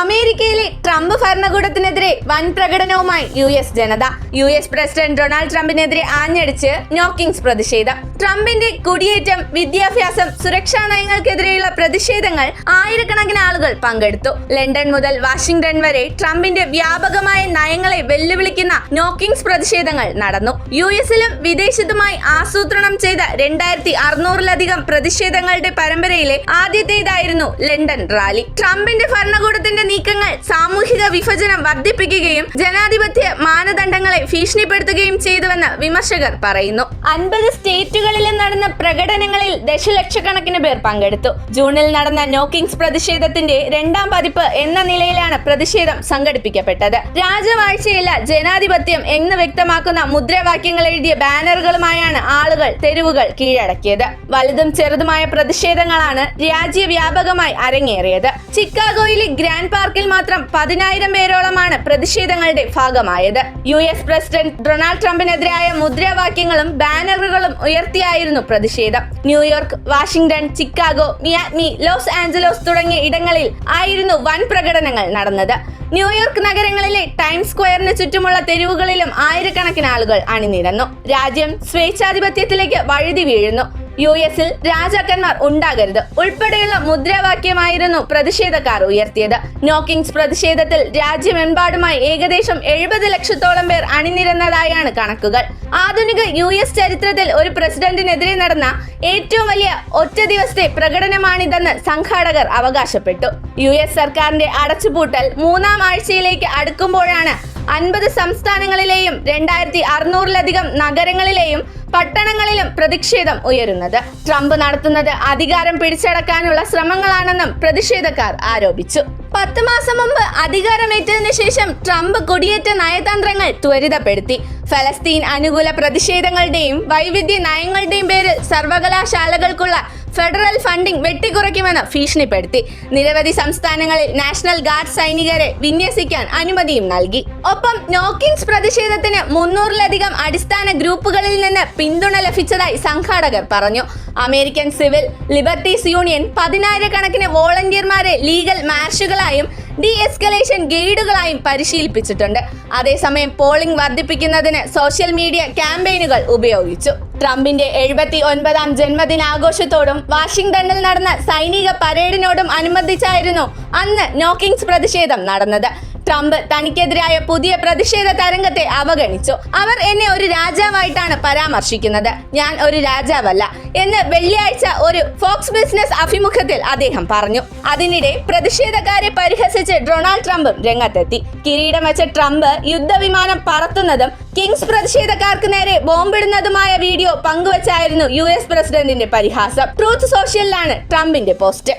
അമേരിക്കയിലെ ട്രംപ് ഭരണകൂടത്തിനെതിരെ വൻ പ്രകടനവുമായി യു എസ് ജനത. യു എസ് പ്രസിഡന്റ് ഡൊണാൾഡ് ട്രംപിനെതിരെ ആഞ്ഞടിച്ച് നോക്കിംഗ്സ് പ്രതിഷേധം. ട്രംപിന്റെ കുടിയേറ്റം വിദ്യാഭ്യാസം സുരക്ഷാ നയങ്ങൾക്കെതിരെയുള്ള പ്രതിഷേധങ്ങൾ ആയിരക്കണക്കിന് ആളുകൾ പങ്കെടുത്തു. ലണ്ടൻ മുതൽ വാഷിംഗ്ടൺ വരെ ട്രംപിന്റെ വ്യാപകമായ നയങ്ങളെ വെല്ലുവിളിക്കുന്ന നോക്കിംഗ്സ് പ്രതിഷേധങ്ങൾ നടന്നു. യു എസിലും വിദേശത്തുമായി ആസൂത്രണം ചെയ്ത രണ്ടായിരത്തി അറുന്നൂറിലധികം പ്രതിഷേധങ്ങളുടെ പരമ്പരയിലെ ആദ്യത്തേതായിരുന്നു ലണ്ടൻ റാലി. ട്രംപിന്റെ ഭരണകൂടത്തിന്റെ നീക്കങ്ങൾ സാമൂഹിക വിഭജനം വർദ്ധിപ്പിക്കുകയും ജനാധിപത്യ മാനദണ്ഡങ്ങളെ ഭീഷണിപ്പെടുത്തുകയും ചെയ്തുവെന്ന് വിമർശകർ പറയുന്നു. അൻപത് സ്റ്റേറ്റുകളിലും നടന്ന പ്രകടനങ്ങളിൽ ദശലക്ഷക്കണക്കിന് പേർ പങ്കെടുത്തു. ജൂണിൽ നടന്ന നോക്കിംഗ്സ് പ്രതിഷേധത്തിന്റെ രണ്ടാം പതിപ്പ് എന്ന നിലയിലാണ് പ്രതിഷേധം സംഘടിപ്പിക്കപ്പെട്ടത്. രാജവാഴ്ചയില്ല ജനാധിപത്യം എന്ന് വ്യക്തമാക്കുന്ന മുദ്രാവാക്യങ്ങൾ എഴുതിയ ബാനറുകളുമായാണ് ആളുകൾ തെരുവുകൾ കീഴടക്കിയത്. വലുതും ചെറുതുമായ പ്രതിഷേധങ്ങളാണ് രാജ്യവ്യാപകമായി അരങ്ങേറിയത്. ചിക്കാഗോയിലെ ഗ്രാൻഡ് പാർക്കിൽ മാത്രം പതിനായിരം പേരോളമാണ് പ്രതിഷേധങ്ങളുടെ ഭാഗമായത്. യു എസ് പ്രസിഡന്റ് ഡൊണാൾഡ് ട്രംപിനെതിരായ മുദ്രാവാക്യങ്ങളും ബാനറുകളും ഉയർത്തിയായിരുന്നു പ്രതിഷേധം. New York Washington Chicago Miami Los Angeles തുടങ്ങിയ ഇടങ്ങളിൽ ആയിരുന്നു വൻ പ്രകടനങ്ങൾ നടന്നത്. ന്യൂയോർക്ക് നഗരങ്ങളിലെ ടൈംസ് സ്ക്വയറിന് ചുറ്റുമുള്ള തെരുവുകളിലും ആയിരക്കണക്കിന് ആളുകൾ അണിനിരന്നു. രാജ്യം സ്വേച്ഛാധിപത്യത്തിലേക്ക് വഴുതി വീഴുന്നു. യു എസിൽ രാജാക്കന്മാർ ഉണ്ടാകരുത്. ഉൾപ്പെടെയുള്ള മുദ്രാവാക്യമായിരുന്നു പ്രതിഷേധക്കാർ ഉയർത്തിയത്. നോക്കിംഗ്സ് പ്രതിഷേധത്തിൽ രാജ്യമെമ്പാടുമായി ഏകദേശം എഴുപത് ലക്ഷത്തോളം പേർ അണിനിരന്നതായാണ് കണക്കുകൾ. ആധുനിക യു എസ് ചരിത്രത്തിൽ ഒരു പ്രസിഡന്റിനെതിരെ നടന്ന ഏറ്റവും വലിയ ഒറ്റ ദിവസത്തെ പ്രകടനമാണിതെന്ന് സംഘാടകർ അവകാശപ്പെട്ടു. യു എസ് സർക്കാരിന്റെ അടച്ചുപൂട്ടൽ മൂന്നാം ആഴ്ചയിലേക്ക് അടുക്കുമ്പോഴാണ് അൻപത് സംസ്ഥാനങ്ങളിലെയും രണ്ടായിരത്തി അറുന്നൂറിലധികം നഗരങ്ങളിലെയും പട്ടണങ്ങളിലും പ്രതിഷേധം ഉയരുന്നത്. ട്രംപ് നടത്തുന്നത് അധികാരം പിടിച്ചടക്കാനുള്ള ശ്രമങ്ങളാണെന്നും പ്രതിഷേധക്കാർ ആരോപിച്ചു. പത്ത് മാസം മുമ്പ് അധികാരമേറ്റതിനു ശേഷം ട്രംപ് കുടിയേറ്റ നയതന്ത്രങ്ങൾ ത്വരിതപ്പെടുത്തി. ഫലസ്തീൻ അനുകൂല പ്രതിഷേധങ്ങളുടെയും വൈവിധ്യ നയങ്ങളുടെയും പേരിൽ സർവകലാശാലകൾക്കുള്ള ഫെഡറൽ ഫണ്ടിംഗ് വെട്ടിക്കുറയ്ക്കുമെന്ന് ഭീഷണിപ്പെടുത്തി. നിരവധി സംസ്ഥാനങ്ങളിൽ നാഷണൽ ഗാർഡ് സൈനികരെ വിന്യസിക്കാൻ അനുമതിയും നൽകി. ഒപ്പം നോക്കിംഗ്സ് പ്രതിഷേധത്തിന് മുന്നൂറിലധികം അടിസ്ഥാന ഗ്രൂപ്പുകളിൽ നിന്ന് പിന്തുണ ലഭിച്ചതായി സംഘാടകർ പറഞ്ഞു. അമേരിക്കൻ സിവിൽ ലിബർട്ടീസ് യൂണിയൻ പതിനായിരക്കണക്കിന് വോളണ്ടിയർമാരെ ലീഗൽ മാർഷുകളായും ഡി എസ്കലേഷൻ ഗൈഡുകളായും പരിശീലിപ്പിച്ചിട്ടുണ്ട്. അതേസമയം പോളിംഗ് വർദ്ധിപ്പിക്കുന്നതിന് സോഷ്യൽ മീഡിയ ക്യാമ്പയിനുകൾ ഉപയോഗിച്ചു. ട്രംപിന്റെ എഴുപത്തി ഒൻപതാം ജന്മദിനാഘോഷത്തോടും വാഷിംഗ്ടണിൽ നടന്ന സൈനിക പരേഡിനോടും അനുബന്ധിച്ചായിരുന്നു അന്ന് നോക്കിങ്സ് പ്രതിഷേധം നടന്നത്. ട്രംപ് തനിക്കെതിരായ പുതിയ പ്രതിഷേധ തരംഗത്തെ അവഗണിച്ചു. അവർ എന്നെ ഒരു രാജാവായിട്ടാണ് പരാമർശിക്കുന്നത്. ഞാൻ ഒരു രാജാവല്ല എന്ന് വെള്ളിയാഴ്ച ഒരു ഫോക്സ് ബിസിനസ് അഭിമുഖത്തിൽ അദ്ദേഹം പറഞ്ഞു. അതിനിടെ പ്രതിഷേധക്കാരെ പരിഹസിച്ച് ഡൊണാൾഡ് ട്രംപും രംഗത്തെത്തി. കിരീടം വെച്ച ട്രംപ് യുദ്ധവിമാനം പറത്തുന്നതും കിങ്സ് പ്രതിഷേധക്കാർക്ക് നേരെ ബോംബിടുന്നതുമായ വീഡിയോ പങ്കുവച്ചായിരുന്നു യു എസ് പ്രസിഡന്റിന്റെ പരിഹാസം. ട്രൂത്ത് സോഷ്യലിലാണ് ട്രംപിന്റെ പോസ്റ്റ്.